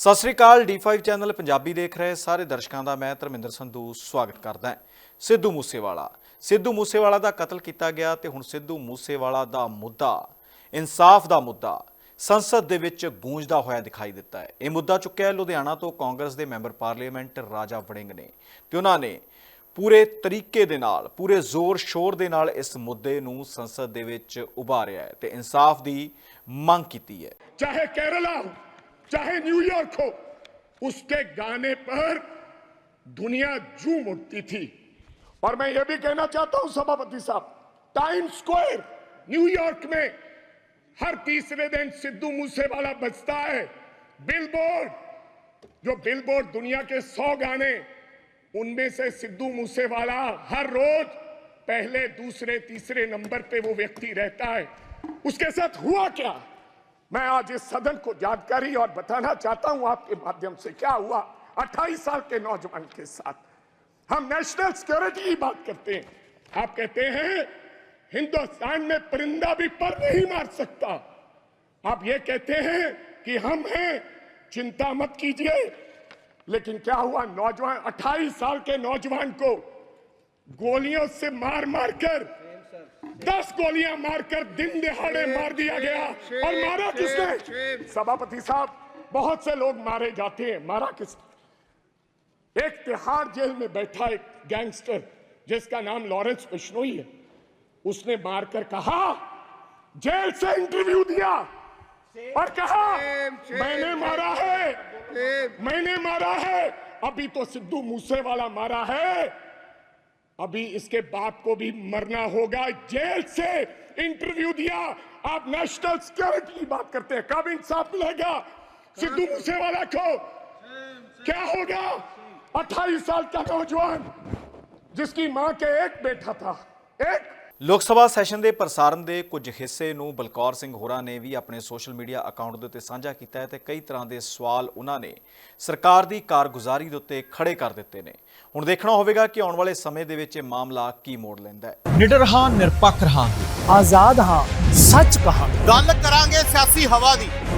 ਸਤਿ ਸ੍ਰੀ ਅਕਾਲ D5 channel Punjabi ਦੇਖ ਰਹੇ ਸਾਰੇ ਦਰਸ਼ਕਾਂ ਦਾ ਮੈਂ ਧਰਮਿੰਦਰ ਸੰਧੂ ਸਵਾਗਤ ਕਰਦਾ ਹਾਂ ਸਿੱਧੂ ਮੂਸੇਵਾਲਾ। ਸਿੱਧੂ ਮੂਸੇਵਾਲਾ ਦਾ ਕਤਲ ਕੀਤਾ ਗਿਆ ਤੇ ਹੁਣ ਸਿੱਧੂ ਮੂਸੇਵਾਲਾ ਦਾ ਮੁੱਦਾ, ਇਨਸਾਫ ਦਾ ਮੁੱਦਾ ਸੰਸਦ ਦੇ ਵਿੱਚ ਗੂੰਜਦਾ ਹੋਇਆ ਦਿਖਾਈ ਦਿੱਤਾ ਹੈ। ਇਹ ਮੁੱਦਾ ਚੁੱਕਿਆ ਲੁਧਿਆਣਾ ਤੋਂ ਕਾਂਗਰਸ ਦੇ ਮੈਂਬਰ ਪਾਰਲੀਮੈਂਟ ਰਾਜਾ ਵੜਿੰਗ ਨੇ ਤੇ ਉਹਨਾਂ ਨੇ ਪੂਰੇ ਤਰੀਕੇ ਦੇ ਨਾਲ, ਪੂਰੇ ਜ਼ੋਰ ਸ਼ੋਰ ਦੇ ਨਾਲ ਇਸ ਮੁੱਦੇ ਨੂੰ ਸੰਸਦ ਦੇ ਵਿੱਚ ਉਭਾਰਿਆ ਹੈ ਤੇ ਇਨਸਾਫ ਦੀ ਮੰਗ ਕੀਤੀ ਹੈ। ਚਾਹੇ ਕੇਰਲਾ चाहे न्यूयॉर्क हो, उसके गाने पर दुनिया झूम उठती थी। और मैं यह भी कहना चाहता हूँ, सभापति साहब टाइम स्क्वायर न्यूयॉर्क में हर तीसरे दिन सिद्धू मूसेवाला बजता है। बिलबोर्ड जो बिलबोर्ड दुनिया के सौ गाने, उनमें से सिद्धू मूसेवाला हर रोज पहले, दूसरे, तीसरे नंबर पे वो व्यक्ति रहता है। उसके साथ हुआ क्या? मैं आज इस सदन को जानकारी और बताना चाहता हूँ आपके माध्यम से, क्या हुआ 28 साल के नौजवान के साथ। हम नेशनल सिक्योरिटी की बात करते हैं। आप कहते हैं, हिंदुस्तान में परिंदा भी पर नहीं मार सकता। आप ये कहते हैं कि हम हैं, चिंता मत कीजिए। लेकिन क्या हुआ, नौजवान 28 साल के नौजवान को गोलियों से मार मार कर दस गोलियाँ मारकर दिन दिहाड़े मार दिया गया और मारा किसने? सभापति साहब बहुत से लोग मारे जाते हैं। मारा किसने? एक तिहाड़ जेल में बैठा एक गैंगस्टर जिसका नाम लॉरेंस बिश्नोई है। उसने मारकर कहा जेल से इंटरव्यू दिया। और कहा मैंने मारा है। मैंने मारा है। अभी तो सिद्धू मूसेवाला मारा है। अभी इसके बाप को भी मरना होगा। जेल से इंटरव्यू दिया। आप नेशनल सिक्योरिटी की बात करते हैं। कब इंसाफ मिलेगा? सिद्धू मूसेवाला को। क्या होगा? 28 साल का नौजवान जिसकी माँ के एक बेटा था। एक ਲੋਕ ਸਭਾ ਸੈਸ਼ਨ ਦੇ ਪ੍ਰਸਾਰਣ ਦੇ ਕੁਝ ਹਿੱਸੇ ਨੂੰ ਬਲਕੌਰ ਸਿੰਘ ਹੋਰਾਂ ਨੇ ਵੀ ਆਪਣੇ ਸੋਸ਼ਲ ਮੀਡੀਆ ਅਕਾਊਂਟ ਦੇ ਉੱਤੇ ਸਾਂਝਾ ਕੀਤਾ ਹੈ ਤੇ ਕਈ ਤਰ੍ਹਾਂ ਦੇ ਸਵਾਲ ਉਹਨਾਂ ਨੇ ਸਰਕਾਰ ਦੀ ਕਾਰਗੁਜ਼ਾਰੀ ਦੇ ਉੱਤੇ ਖੜੇ ਕਰ ਦਿੱਤੇ ਨੇ। ਹੁਣ ਦੇਖਣਾ ਹੋਵੇਗਾ ਕਿ ਆਉਣ ਵਾਲੇ ਸਮੇਂ ਦੇ ਵਿੱਚ ਇਹ ਮਾਮਲਾ ਕੀ ਮੋੜ ਲੈਂਦਾ ਹੈ। ਨਿਡਰ ਹਾਂ ਨਿਰਪੱਖ ਰਹਾਂਗੇ। ਆਜ਼ਾਦ ਹਾਂ ਸੱਚ ਕਹਾਂਗੇ। ਗੱਲ ਕਰਾਂਗੇ ਸਿਆਸੀ ਹਵਾ ਦੀ।